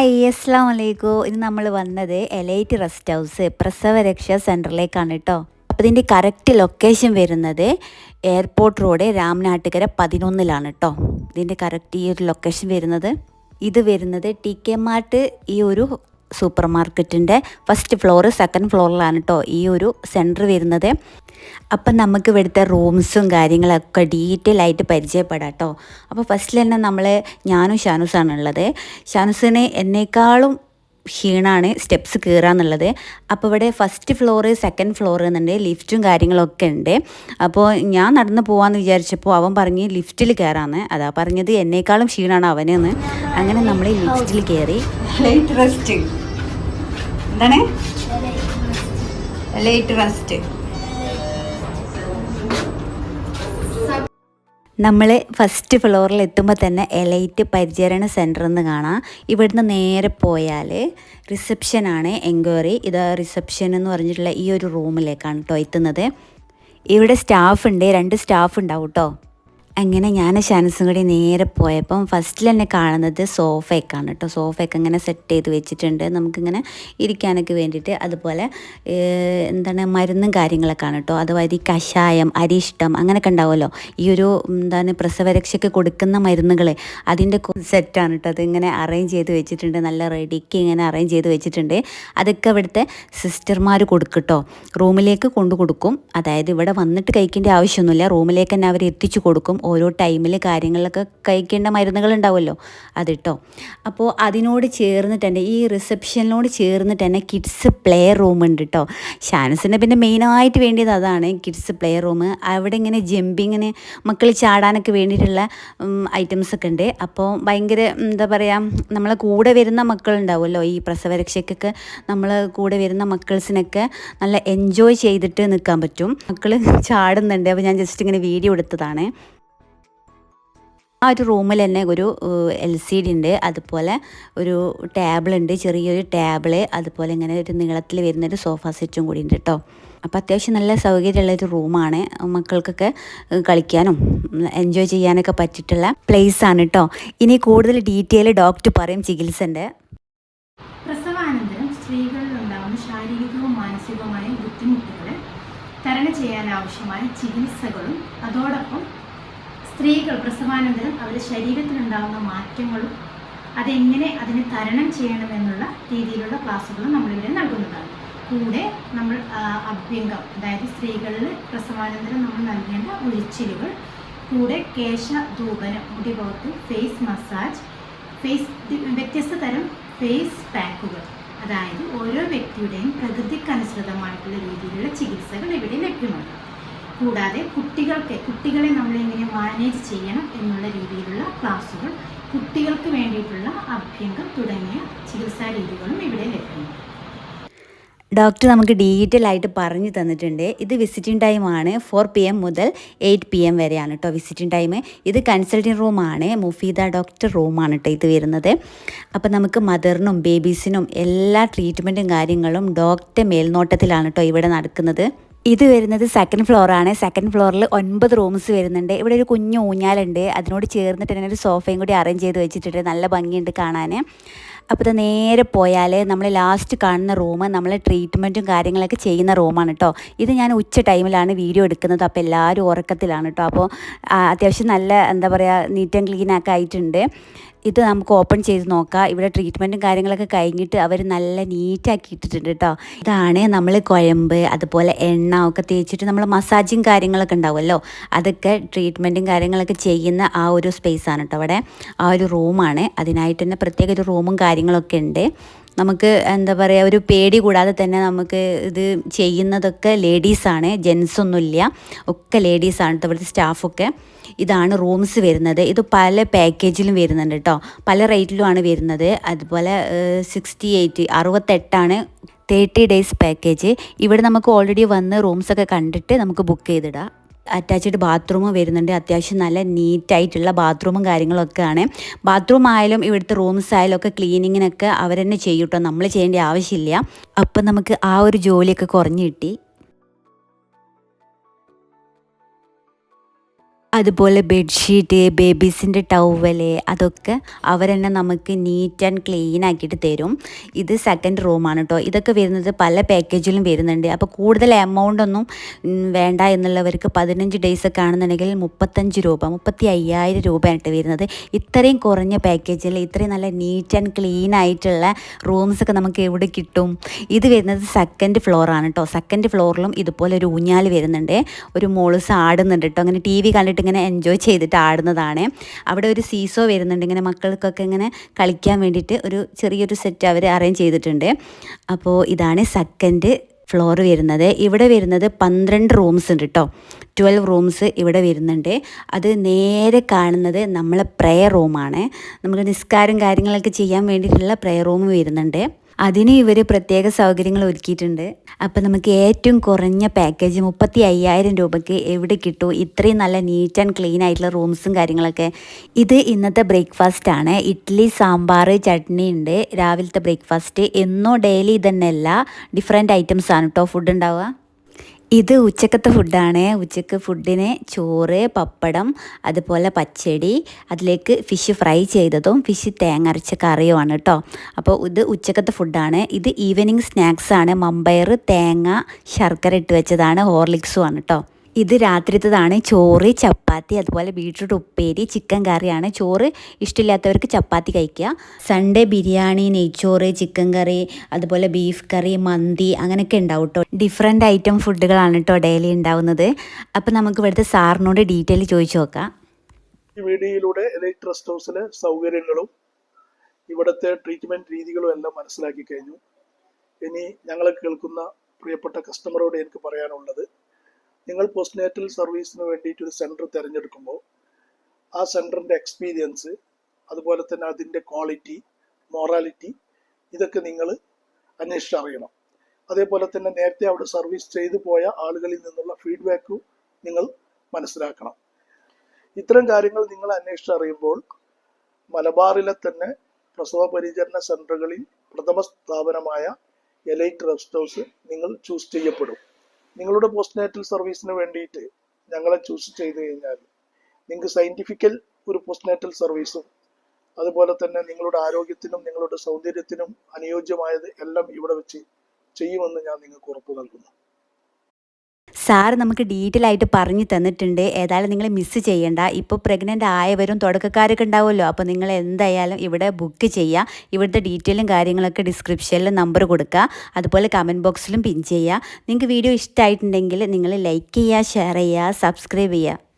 അസ്സാം വലൈക്കും ഇന്ന് നമ്മൾ വന്നത് എലൈറ്റ് റെസ്റ്റ് ഹൗസ് പ്രസവരക്ഷാ സെന്ററിലേക്കാണ് കേട്ടോ അപ്പോൾ ഇതിന്റെ കറക്റ്റ് ലൊക്കേഷൻ വരുന്നത് എയർപോർട്ട് റോഡ് രാമനാട്ടുകര പതിനൊന്നിലാണ് കേട്ടോ ഇതിന്റെ കറക്റ്റ് ഈ ഒരു ലൊക്കേഷൻ വരുന്നത്. ഇത് വരുന്നത് ടി കെ മാർട്ട് ഈ ഒരു സൂപ്പർ മാർക്കറ്റിന്റെ ഫസ്റ്റ് ഫ്ലോർ സെക്കൻഡ് ഫ്ലോറിലാണ് കേട്ടോ ഈ ഒരു സെന്റർ വരുന്നത്. അപ്പം നമുക്ക് ഇവിടുത്തെ റൂംസും കാര്യങ്ങളൊക്കെ ഡീറ്റെയിൽ ആയിട്ട് പരിചയപ്പെടാം കേട്ടോ അപ്പോൾ ഫസ്റ്റിൽ തന്നെ നമ്മൾ ഞാനും ഷാനുസാണ് ഉള്ളത്. ഷാനുസിന് എന്നേക്കാളും ക്ഷീണമാണ് സ്റ്റെപ്സ് കയറാന്നുള്ളത് അപ്പോൾ ഇവിടെ ഫസ്റ്റ് ഫ്ലോറ് സെക്കൻഡ് ഫ്ലോർ എന്നുണ്ട് ലിഫ്റ്റും കാര്യങ്ങളൊക്കെ ഉണ്ട്. അപ്പോൾ ഞാൻ നടന്ന് പോകാമെന്ന് വിചാരിച്ചപ്പോൾ അവൻ പറഞ്ഞ് ലിഫ്റ്റിൽ കയറാമെന്ന് അതാ പറഞ്ഞത് എന്നേക്കാളും ക്ഷീണമാണ് അവനെന്ന്. അങ്ങനെ നമ്മൾ ലിഫ്റ്റിൽ കയറി റെസ്റ്റ് എന്താണ്? ലൈറ്റ് റെസ്റ്റ് നമ്മൾ ഫസ്റ്റ് ഫ്ലോറിൽ എത്തുമ്പോൾ തന്നെ എലൈറ്റ് പരിചരണ സെന്റർ എന്ന് കാണാം. ഇവിടുന്ന് നേരെ പോയാൽ റിസപ്ഷനാണ് എൻക്വയറി. ഇത് റിസപ്ഷൻ എന്ന് പറഞ്ഞിട്ടുള്ള ഈ ഒരു റൂമിലേക്കാണ് കേട്ടോ എത്തുന്നത്. ഇവിടെ സ്റ്റാഫ് ഉണ്ട്. രണ്ട് സ്റ്റാഫ് ഉണ്ടാവും കേട്ടോ അങ്ങനെ ഞാൻ ഷാൻസും കൂടി നേരെ പോയപ്പം ഫസ്റ്റിൽ തന്നെ കാണുന്നത് സോഫയൊക്കെയാണ് കേട്ടോ സോഫയൊക്കെ ഇങ്ങനെ സെറ്റ് ചെയ്ത് വെച്ചിട്ടുണ്ട്. നമുക്കിങ്ങനെ ഇരിക്കാനൊക്കെ വേണ്ടിയിട്ട്. അതുപോലെ എന്താണ് മരുന്നും കാര്യങ്ങളൊക്കെ ആണ് കേട്ടോ അതുപോലെ ഈ കഷായം അരിഷ്ടം അങ്ങനെയൊക്കെ ഉണ്ടാവുമല്ലോ. ഈ ഒരു എന്താണ് പ്രസവരക്ഷയ്ക്ക് കൊടുക്കുന്ന മരുന്നുകൾ അതിന്റെ സെറ്റാണ് കേട്ടോ അതിങ്ങനെ അറേഞ്ച് ചെയ്ത് വെച്ചിട്ടുണ്ട്. നല്ല റെഡിക്ക് ഇങ്ങനെ അറേഞ്ച് ചെയ്ത് വെച്ചിട്ടുണ്ട്. അതൊക്കെ ഇവിടുത്തെ സിസ്റ്റർമാർ കൊടുക്കട്ടോ റൂമിലേക്ക് കൊണ്ടു കൊടുക്കും. അതായത് ഇവിടെ വന്നിട്ട് കഴിക്കേണ്ട ആവശ്യമൊന്നുമില്ല. റൂമിലേക്ക് തന്നെ അവർ എത്തിച്ചു കൊടുക്കും. ഓരോ ടൈമിൽ കാര്യങ്ങളിലൊക്കെ കഴിക്കേണ്ട മരുന്നുകൾ ഉണ്ടാവുമല്ലോ അത് കേട്ടോ അപ്പോൾ അതിനോട് ചേർന്നിട്ട് തന്നെ ഈ റിസപ്ഷനിലോട് ചേർന്നിട്ട് തന്നെ കിഡ്സ് പ്ലേ റൂം ഉണ്ട് കേട്ടോ ഷാനസിന് പിന്നെ മെയിനായിട്ട് വേണ്ടിയത് അതാണ് കിഡ്സ് പ്ലേ റൂം. അവിടെ ഇങ്ങനെ ജമ്പിങ്ങിന് മക്കൾ ചാടാനൊക്കെ വേണ്ടിയിട്ടുള്ള ഐറ്റംസ് ഒക്കെ ഉണ്ട്. അപ്പോൾ ഭയങ്കര എന്താ പറയുക നമ്മളെ കൂടെ വരുന്ന മക്കളുണ്ടാവുമല്ലോ. ഈ പ്രസവരക്ഷയ്ക്കൊക്കെ നമ്മൾ കൂടെ വരുന്ന മക്കൾസിനൊക്കെ നല്ല എൻജോയ് ചെയ്തിട്ട് നിൽക്കാൻ പറ്റും. മക്കൾ ചാടുന്നുണ്ട്. അപ്പോൾ ഞാൻ ജസ്റ്റ് ഇങ്ങനെ വീഡിയോ എടുത്തതാണ്. ആ ഒരു റൂമിൽ തന്നെ ഒരു എൽ സി ഡി ഉണ്ട്. അതുപോലെ ഒരു ടേബിൾ ഉണ്ട്. ചെറിയൊരു ടേബിൾ. അതുപോലെ ഇങ്ങനെ ഒരു നീളത്തിൽ വരുന്നൊരു സോഫ സെറ്റും കൂടി ഉണ്ട് കേട്ടോ അപ്പോൾ അത്യാവശ്യം നല്ല സൗകര്യമുള്ള ഒരു റൂമാണ്. മക്കൾക്കൊക്കെ കളിക്കാനും എൻജോയ് ചെയ്യാനൊക്കെ പറ്റിയിട്ടുള്ള പ്ലേസ് ആണ് കേട്ടോ ഇനി കൂടുതൽ ഡീറ്റെയിൽ ഡോക്ടർ പറയും ചികിത്സന്റെ പ്രസവാനന്തരം സ്ത്രീകളിൽ ഉണ്ടാകുന്ന ശാരീരികവും മാനസികവുമായ ബുദ്ധിമുട്ടുകളെ തരണം ചെയ്യാൻ ആവശ്യമായ ചികിത്സകളും അതോടൊപ്പം സ്ത്രീകൾ പ്രസവാനന്തരം അവരുടെ ശരീരത്തിലുണ്ടാകുന്ന മാറ്റങ്ങളും അതെങ്ങനെ അതിനെ തരണം ചെയ്യണമെന്നുള്ള രീതിയിലുള്ള ക്ലാസ്സുകളും നമ്മളിവിടെ നൽകുന്നതാണ്. കൂടെ നമ്മൾ അഭ്യംഗം അതായത് സ്ത്രീകളിൽ പ്രസവാനന്തരം നമ്മൾ നൽകേണ്ട ഒഴിച്ചിലുകൾ കൂടെ കേശധൂപനം മുടിപോത്ത് ഫേസ് മസാജ് ഫേസ് വ്യത്യസ്ത തരം ഫേസ് പാക്കുകൾ അതായത് ഓരോ വ്യക്തിയുടെയും പ്രകൃതിക്കനുസൃതമായിട്ടുള്ള രീതിയിലുള്ള ചികിത്സകൾ ഇവിടെ ലഭ്യമാണ്. കൂടാതെ കുട്ടികൾക്ക് കുട്ടികളെ നമ്മൾ എങ്ങനെ മാനേജ് ചെയ്യണം എന്നുള്ള രീതിയിലുള്ള ക്ലാസ്സുകൾ കുട്ടികൾക്ക് വേണ്ടിയിട്ടുള്ള അഭ്യംഗം തുടങ്ങിയ ചികിത്സാ രീതികളും ഇവിടെ ലഭ്യമാണ്. ഡോക്ടർ നമുക്ക് ഡീറ്റെയിൽ ആയിട്ട് പറഞ്ഞു തന്നിട്ടുണ്ട്. ഇത് വിസിറ്റിംഗ് ടൈമാണ് ഫോർ പി എം മുതൽ എയ്റ്റ് പി എം വരെയാണ് കേട്ടോ വിസിറ്റിംഗ് ടൈം ഇത് കൺസൾട്ടിംഗ് റൂമാണ് മുഫീദ ഡോക്ടർ റൂമാണ് കേട്ടോ ഇത് വരുന്നത്. അപ്പോൾ നമുക്ക് മദറിനും ബേബീസിനും എല്ലാ ട്രീറ്റ്മെന്റും കാര്യങ്ങളും ഡോക്ടർ മേൽനോട്ടത്തിലാണ് കേട്ടോ ഇവിടെ നടക്കുന്നത്. ഇത് വരുന്നത് സെക്കൻഡ് ഫ്ലോറാണ് സെക്കൻഡ് ഫ്ലോറിൽ ഒൻപത് റൂംസ് വരുന്നുണ്ട്. ഇവിടെ ഒരു കുഞ്ഞു ഊഞ്ഞാലുണ്ട്. അതിനോട് ചേർന്നിട്ട് തന്നെ ഒരു സോഫയും കൂടി അറേഞ്ച് ചെയ്ത് വെച്ചിട്ടുണ്ട്. നല്ല ഭംഗിയുണ്ട് കാണാൻ അപ്പോൾ ഇത് നേരെ പോയാൽ നമ്മൾ ലാസ്റ്റ് കാണുന്ന റൂം നമ്മൾ ട്രീറ്റ്മെന്റും കാര്യങ്ങളൊക്കെ ചെയ്യുന്ന റൂമാണ് കേട്ടോ ഇത് ഞാൻ ഉച്ച ടൈമിലാണ് വീഡിയോ എടുക്കുന്നത്. അപ്പോൾ എല്ലാവരും ഉറക്കത്തിലാണ് കേട്ടോ അപ്പോൾ അത്യാവശ്യം നല്ല എന്താ പറയുക നീറ്റ് ആൻഡ് ക്ലീൻ ഒക്കെ ആയിട്ടുണ്ട്. ഇത് നമുക്ക് ഓപ്പൺ ചെയ്ത് നോക്കാം. ഇവിടെ ട്രീറ്റ്മെന്റും കാര്യങ്ങളൊക്കെ കഴിഞ്ഞിട്ട് അവർ നല്ല നീറ്റാക്കി ഇട്ടിട്ടുണ്ട് കേട്ടോ. ഇതാണ് നമ്മൾ കുഴമ്പ് അതുപോലെ എണ്ണ ഒക്കെ തേച്ചിട്ട് നമ്മൾ മസാജും കാര്യങ്ങളൊക്കെ ഉണ്ടാവുമല്ലോ. അതൊക്കെ ട്രീറ്റ്മെന്റും കാര്യങ്ങളൊക്കെ ചെയ്യുന്ന ആ ഒരു സ്പേസ് ആണ് കേട്ടോ അവിടെ. ആ ഒരു റൂമാണ് അതിനായിട്ട് തന്നെ പ്രത്യേക ഒരു റൂമും കാര്യങ്ങളൊക്കെ ഉണ്ട്. നമുക്ക് എന്താ പറയുക ഒരു പേടി കൂടാതെ തന്നെ നമുക്ക് ഇത് ചെയ്യുന്നതൊക്കെ ലേഡീസാണ് ജെൻസൊന്നുമില്ല ഒക്കെ ലേഡീസാണ് ഇവിടുത്തെ സ്റ്റാഫൊക്കെ ഇതാണ് റൂംസ് വരുന്നത്. ഇത് പല പാക്കേജിലും വരുന്നുണ്ട് കേട്ടോ പല റേറ്റിലുമാണ് വരുന്നത്. അതുപോലെ സിക്സ്റ്റി എയ്റ്റ് അറുപത്തെട്ടാണ് തേർട്ടി ഡേയ്സ് പാക്കേജ് ഇവിടെ നമുക്ക് ഓൾറെഡി വന്ന് റൂംസൊക്കെ കണ്ടിട്ട് നമുക്ക് ബുക്ക് ചെയ്തിടാം. അറ്റാച്ച്ഡ് ബാത്റൂം വരുന്നുണ്ട്. അത്യാവശ്യം നല്ല നീറ്റായിട്ടുള്ള ബാത്റൂമും കാര്യങ്ങളൊക്കെയാണ്. ബാത്റൂം ആയാലും ഇവിടുത്തെ റൂംസ് ആയാലും ഒക്കെ ക്ലീനിങ്ങിനൊക്കെ അവർ തന്നെ ചെയ്യും കേട്ടോ നമ്മൾ ചെയ്യേണ്ട ആവശ്യമില്ല. അപ്പം നമുക്ക് ആ ഒരു ജോലിയൊക്കെ കുറഞ്ഞു കിട്ടി. അതുപോലെ ബെഡ്ഷീറ്റ് ബേബീസിന്റെ ടവൽ അതൊക്കെ അവരെന്നെ നമുക്ക് നീറ്റ് ആൻഡ് ക്ലീൻ ആക്കിയിട്ട് തരും. ഇത് സെക്കൻഡ് റൂമാണ് കേട്ടോ ഇതൊക്കെ വരുന്നത് പല പാക്കേജിലും വരുന്നുണ്ട്. അപ്പോൾ കൂടുതൽ എമൗണ്ട് ഒന്നും വേണ്ട എന്നുള്ളവർക്ക് പതിനഞ്ച് ഡേയ്സ് ഒക്കെ ആണെന്നുണ്ടെങ്കിൽ മുപ്പത്തഞ്ച് രൂപ മുപ്പത്തി അയ്യായിരം രൂപയായിട്ട് വരുന്നത്. ഇത്രയും കുറഞ്ഞ പാക്കേജിൽ ഇത്രയും നല്ല നീറ്റ് ആൻഡ് ക്ലീൻ ആയിട്ടുള്ള റൂംസൊക്കെ നമുക്ക് എവിടെ കിട്ടും? ഇത് വരുന്നത് സെക്കൻഡ് ഫ്ലോറാണ് കേട്ടോ സെക്കൻഡ് ഫ്ലോറിലും ഇതുപോലെ ഒരു ഊഞ്ഞാൽ വരുന്നുണ്ട്. ഒരു മോൾസ് ആടുന്നുണ്ട് കേട്ടോ അങ്ങനെ ടി വി കണ്ടിട്ട് ഇങ്ങനെ എൻജോയ് ചെയ്തിട്ട് ആടുന്നതാണ്. അവിടെ ഒരു സീസോ വരുന്നുണ്ട്. ഇങ്ങനെ മക്കൾക്കൊക്കെ ഇങ്ങനെ കളിക്കാൻ വേണ്ടിയിട്ട് ഒരു ചെറിയൊരു സെറ്റ് അവർ അറേഞ്ച് ചെയ്തിട്ടുണ്ട്. അപ്പോൾ ഇതാണ് സെക്കൻഡ് ഫ്ലോർ വരുന്നത്. ഇവിടെ വരുന്നത് പന്ത്രണ്ട് റൂംസ് ഉണ്ട് കേട്ടോ ട്വൽവ് റൂംസ് ഇവിടെ വരുന്നുണ്ട്. അത് നേരെ കാണുന്നത് നമ്മളെ പ്രയർ റൂമാണ് നമുക്ക് നിസ്കാരം കാര്യങ്ങളൊക്കെ ചെയ്യാൻ വേണ്ടിയിട്ടുള്ള പ്രയർ റൂം വരുന്നുണ്ട്. അതിന് ഇവർ പ്രത്യേക സൗകര്യങ്ങൾ ഒരുക്കിയിട്ടുണ്ട്. അപ്പം നമുക്ക് ഏറ്റവും കുറഞ്ഞ പാക്കേജ് മുപ്പത്തി അയ്യായിരം രൂപയ്ക്ക് എവിടെ കിട്ടും? ഇത്രയും നല്ല നീറ്റ് ആൻഡ് ക്ലീൻ ആയിട്ടുള്ള റൂംസും കാര്യങ്ങളൊക്കെ. ഇത് ഇന്നത്തെ ബ്രേക്ക്ഫാസ്റ്റ് ആണ്. ഇഡ്ഡലി സാമ്പാർ ചട്നി ഉണ്ട്. രാവിലത്തെ ബ്രേക്ക്ഫാസ്റ്റ് എന്നോ ഡെയിലി ഇതന്നെയല്ല. ഡിഫറെന്റ് ഐറ്റംസ് ആണ് കേട്ടോ ഫുഡ് ഉണ്ടാവുക. ഇത് ഉച്ചക്കത്തെ ഫുഡാണ്. ഉച്ചയ്ക്ക് ഫുഡിന് ചോറ് പപ്പടം അതുപോലെ പച്ചടി അതിലേക്ക് ഫിഷ് ഫ്രൈ ചെയ്തതും ഫിഷ് തേങ്ങ അരച്ച കറിയുമാണ് കേട്ടോ അപ്പോൾ ഇത് ഉച്ചക്കത്തെ ഫുഡാണ്. ഇത് ഈവനിങ് സ്നാക്സാണ് മമ്പയർ തേങ്ങ ശർക്കര ഇട്ട് വെച്ചതാണ് ഹോർലിക്സും ആണ് കേട്ടോ ഇത് രാത്രിത്തതാണ്. ചോറ് ചപ്പാത്തി അതുപോലെ ബീട്രൂട്ട് ഉപ്പേരി ചിക്കൻ കറിയാണ്. ചോറ് ഇഷ്ടമില്ലാത്തവർക്ക് ചപ്പാത്തി കഴിക്കുക. സൺഡേ ബിരിയാണി നെയ്ച്ചോറ് ചിക്കൻ കറി അതുപോലെ ബീഫ് കറി മന്തി അങ്ങനെയൊക്കെ ഉണ്ടാവും കേട്ടോ ഡിഫറെന്റ് ഐറ്റം ഫുഡുകളാണ് കേട്ടോ ഡെയിലി ഉണ്ടാവുന്നത്. അപ്പം നമുക്ക് ഇവിടുത്തെ സാറിനോട് ഡീറ്റെയിൽ ചോദിച്ചു നോക്കാം. ഈ വീഡിയോയിലൂടെ എലൈറ്റ് റെസ്റ്റ് ഹൗസിലെ സൗകര്യങ്ങളും ഇവിടുത്തെ ട്രീറ്റ്മെന്റ് രീതികളും എല്ലാം മനസ്സിലാക്കി കഴിഞ്ഞു. ഇനി ഞങ്ങൾ കേൾക്കുന്ന പ്രിയപ്പെട്ട കസ്റ്റമറോട് എനിക്ക് പറയാനുള്ളത് നിങ്ങൾ പോസ്റ്റ്നേറ്റൽ സർവീസിന് വേണ്ടിയിട്ട് ഒരു സെന്റർ തിരഞ്ഞെടുക്കുമ്പോൾ ആ സെന്ററിന്റെ എക്സ്പീരിയൻസ് അതുപോലെ തന്നെ അതിന്റെ ക്വാളിറ്റി മോറാലിറ്റി ഇതൊക്കെ നിങ്ങൾ അന്വേഷിച്ചറിയണം അതേപോലെ തന്നെ നേരത്തെ അവിടെ സർവീസ് ചെയ്തു പോയ ആളുകളിൽ നിന്നുള്ള ഫീഡ്ബാക്കും നിങ്ങൾ മനസ്സിലാക്കണം. ഇത്തരം കാര്യങ്ങൾ നിങ്ങൾ അന്വേഷിച്ചറിയുമ്പോൾ മലബാറിലെ തന്നെ പ്രസവ പരിചരണ സെന്ററുകളിൽ പ്രഥമ സ്ഥാപനമായ എലൈറ്റ് റെസ്റ്റ് ഹൗസ് നിങ്ങൾ ചൂസ് ചെയ്യപ്പെടും. നിങ്ങളുടെ പോസ്റ്റ്നേറ്റൽ സർവീസിന് വേണ്ടിയിട്ട് ഞങ്ങളെ ചൂസ് ചെയ്ത് കഴിഞ്ഞാൽ നിങ്ങൾക്ക് സയന്റിഫിക്കൽ ഒരു പോസ്റ്റ്നേറ്റൽ സർവീസും അതുപോലെ തന്നെ നിങ്ങളുടെ ആരോഗ്യത്തിനും നിങ്ങളുടെ സൗന്ദര്യത്തിനും അനുയോജ്യമായത് എല്ലാം ഇവിടെ വെച്ച് ചെയ്യുമെന്ന് ഞാൻ നിങ്ങൾക്ക് ഉറപ്പ് നൽകുന്നു. സാർ നമുക്ക് ഡീറ്റെയിൽ ആയിട്ട് പറഞ്ഞു തന്നിട്ടുണ്ട്. ഏതായാലും നിങ്ങൾ മിസ്സ് ചെയ്യണ്ട. ഇപ്പോൾ പ്രഗ്നന്റ് ആയവരും തുടക്കക്കാരൊക്കെ ഉണ്ടാവുമല്ലോ. അപ്പോൾ നിങ്ങൾ എന്തായാലും ഇവിടെ ബുക്ക് ചെയ്യുക ഇവിടുത്തെ ഡീറ്റെയിലും കാര്യങ്ങളൊക്കെ ഡിസ്ക്രിപ്ഷനിൽ നമ്പർ കൊടുക്കുക അതുപോലെ കമന്റ് ബോക്സിലും പിൻ ചെയ്യുക നിങ്ങൾക്ക് വീഡിയോ ഇഷ്ടമായിട്ടുണ്ടെങ്കിൽ നിങ്ങൾ ലൈക്ക് ചെയ്യുക ഷെയർ ചെയ്യുക സബ്സ്ക്രൈബ് ചെയ്യുക